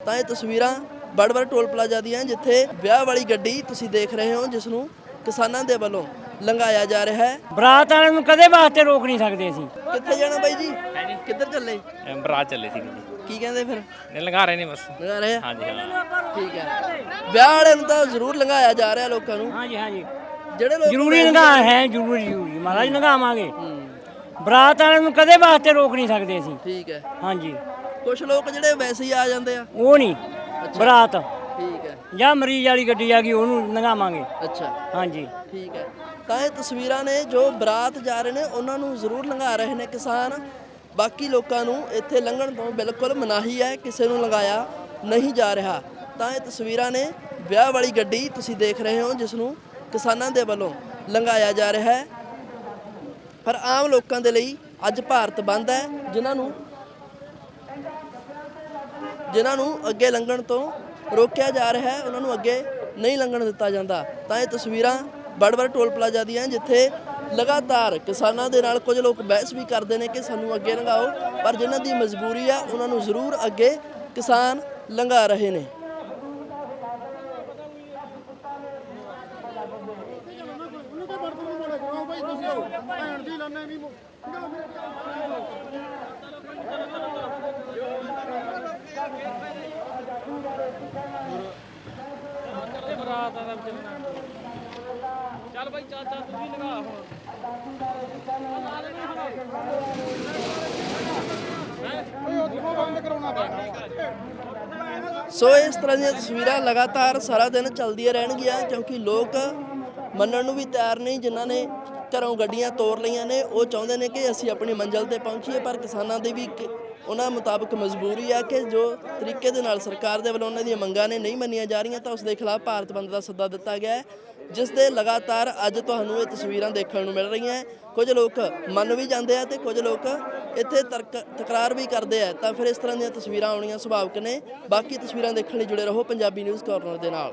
ਤਾਂ ਇਹ ਤਸਵੀਰਾਂ ਬੜਬੜ ਟੋਲ ਪਲਾਜ਼ਾ ਦੀਆਂ ਜਿੱਥੇ ਵਿਆਹ ਵਾਲੀ ਗੱਡੀ ਤੁਸੀਂ ਦੇਖ ਰਹੇ ਹੋ ਜਿਸ ਨੂੰ ਕਿਸਾਨਾਂ ਦੇ ਵੱਲੋਂ ਲੰਘਾਇਆ ਜਾ ਰਿਹਾ ਹੈ। ਬਰਾਤ ਵਾਲਿਆਂ ਨੂੰ ਕਦੇ ਵਾਸਤੇ ਰੋਕ ਨਹੀਂ ਸਕਦੇ ਅਸੀਂ। ਕਿੱਥੇ ਜਾਣਾ ਬਾਈ ਜੀ? ਕਿੱਧਰ ਚੱਲੇ? ਬਰਾਤ ਚੱਲੇ ਸੀ। ਕੀ ਕਹਿੰਦੇ ਫਿਰ? ਨੇ ਲੰਘਾ ਰਹੇ ਨੇ ਬਸ। ਲੰਘਾ ਰਹੇ ਹਾਂਜੀ ਹਾਂ। ਠੀਕ ਹੈ। ਵਿਆਹ ਵਾਲਿਆਂ ਨੂੰ ਤਾਂ ਜ਼ਰੂਰ ਲੰਘਾਇਆ ਜਾ ਰਿਹਾ ਲੋਕਾਂ ਨੂੰ। ਹਾਂਜੀ ਹਾਂਜੀ। ਜਿਹੜੇ ਲੋਕ ਜ਼ਰੂਰੀ ਲੰਘਾ ਹੈ ਜ਼ਰੂਰੀ ਜ਼ਰੂਰੀ। ਮਹਾਰਾਜ ਲੰਘਾਵਾਂਗੇ। ਬਰਾਤ ਵਾਲਿਆਂ ਨੂੰ ਕਦੇ ਵਾਸਤੇ ਰੋਕ ਨਹੀਂ ਸਕਦੇ ਅਸੀਂ। ਠੀਕ ਹੈ। ਹਾਂਜੀ। ਕੁਝ ਲੋਕ ਜਿਹੜੇ ਵੈਸੇ ਹੀ ਆ ਜਾਂਦੇ ਆ। ਉਹ ਨਹੀਂ ਬਰਾਤ। ਠੀਕ ਹੈ। ਜਾਂ ਮਰੀਜ਼ ਵਾਲੀ ਗੱਡੀ ਆ ਗਈ ਉਹਨੂੰ ਲੰਘਾਵਾਂਗੇ। ਅੱਛਾ। ਹਾਂਜੀ। ਠੀਕ ਹੈ। ਤਾਂ ਇਹ ਤਸਵੀਰਾਂ ਨੇ ਜੋ ਬਰਾਤ ਜਾ ਰਹੇ ਨੇ ਉਹਨਾਂ ਨੂੰ ਜ਼ਰੂਰ ਲੰਘਾ ਰਹੇ ਨੇ ਕਿਸਾਨ। ਬਾਕੀ ਲੋਕਾਂ ਨੂੰ ਇੱਥੇ ਲੰਘਣ ਤੋਂ ਬਿਲਕੁਲ ਮਨਾਹੀ ਹੈ ਕਿਸੇ ਨੂੰ ਲੰਘਾਇਆ ਨਹੀਂ ਜਾ ਰਿਹਾ। ਤਾਂ ਇਹ ਤਸਵੀਰਾਂ ਨੇ ਵਿਆਹ ਵਾਲੀ ਗੱਡੀ ਤੁਸੀਂ ਦੇਖ ਰਹੇ ਹੋ ਜਿਸ ਨੂੰ ਕਿਸਾਨਾਂ ਦੇ ਵੱਲੋਂ ਲੰਘਾਇਆ ਜਾ ਰਿਹਾ ਹੈ। ਪਰ ਆਮ ਲੋਕਾਂ ਦੇ ਲਈ ਅੱਜ ਭਾਰਤ ਬੰਦ ਹੈ ਜਿਨ੍ਹਾਂ ਨੂੰ ਜਿਨ੍ਹਾਂ ਨੂੰ ਅੱਗੇ ਲੰਘਣ ਤੋਂ ਰੋਕਿਆ ਜਾ ਰਿਹਾ ਹੈ, ਉਹਨਾਂ ਨੂੰ ਅੱਗੇ ਨਹੀਂ ਲੰਘਣ ਦਿੱਤਾ ਜਾਂਦਾ। ਤਾਂ ਇਹ ਤਸਵੀਰਾਂ ਬੜਬੜ ਟੋਲ ਪਲਾਜ਼ਾ ਦੀਆਂ, ਜਿੱਥੇ ਲਗਾਤਾਰ ਕਿਸਾਨਾਂ ਦੇ ਨਾਲ ਕੁਝ ਲੋਕ ਬਹਿਸ ਵੀ ਕਰਦੇ ਨੇ ਕਿ ਸਾਨੂੰ ਅੱਗੇ ਲੰਘਾਓ, ਪਰ ਜਿਨ੍ਹਾਂ ਦੀ ਮਜਬੂਰੀ ਆ, ਉਹਨਾਂ ਨੂੰ ਜ਼ਰੂਰ ਅੱਗੇ ਕਿਸਾਨ ਲੰਘਾ ਰਹੇ ਨੇ। ਚੱਲ ਬਾਈ ਚੱਲ ਚੱਲ ਤੂੰ ਵੀ ਲੰਘਾ ਹੁਣ। ਸੋ ਇਸ ਤਰ੍ਹਾਂ ਦੀਆਂ ਤਸਵੀਰਾਂ ਲਗਾਤਾਰ ਸਾਰਾ ਦਿਨ ਚੱਲਦੀਆਂ ਰਹਿਣਗੀਆਂ ਕਿਉਂਕਿ ਲੋਕ ਮੰਨਣ ਨੂੰ ਵੀ ਤਿਆਰ ਨਹੀਂ ਜਿਨ੍ਹਾਂ ਨੇ ਘਰੋਂ ਗੱਡੀਆਂ ਤੋਰ ਲਈਆਂ ਨੇ। ਉਹ ਚਾਹੁੰਦੇ ਨੇ ਕਿ ਅਸੀਂ ਆਪਣੀ ਮੰਜ਼ਿਲ ਤੇ ਪਹੁੰਚੀਏ, ਪਰ ਕਿਸਾਨਾਂ ਦੀ ਵੀ ਇੱਕ ਉਹਨਾਂ ਮੁਤਾਬਕ ਮਜਬੂਰੀ ਆ ਕਿ ਜੋ ਤਰੀਕੇ ਦੇ ਨਾਲ ਸਰਕਾਰ ਦੇ ਵੱਲੋਂ ਉਹਨਾਂ ਦੀਆਂ ਮੰਗਾਂ ਨੇ ਨਹੀਂ ਮੰਨੀਆਂ ਜਾ ਰਹੀਆਂ, ਤਾਂ ਉਸ ਦੇ ਖਿਲਾਫ ਭਾਰਤ ਬੰਦ ਦਾ ਸੱਦਾ ਦਿੱਤਾ ਗਿਆ ਹੈ, ਜਿਸ ਦੇ ਲਗਾਤਾਰ ਅੱਜ ਤੁਹਾਨੂੰ ਇਹ ਤਸਵੀਰਾਂ ਦੇਖਣ ਨੂੰ ਮਿਲ ਰਹੀਆਂ ਕੁਝ ਲੋਕ ਮੰਨ ਵੀ ਜਾਂਦੇ ਆ ਤੇ ਕੁਝ ਲੋਕ ਇੱਥੇ ਤਰਕ, ਤਕਰਾਰ ਵੀ ਕਰਦੇ ਆ, ਤਾਂ ਫਿਰ ਇਸ ਤਰ੍ਹਾਂ ਦੀਆਂ ਤਸਵੀਰਾਂ ਆਉਣੀਆਂ ਸੁਭਾਵਿਕ ਨੇ। ਬਾਕੀ ਤਸਵੀਰਾਂ ਦੇਖਣ ਲਈ ਜੁੜੇ ਰਹੋ ਪੰਜਾਬੀ ਨਿਊਜ਼ ਕਾਰਨਰ ਦੇ ਨਾਲ।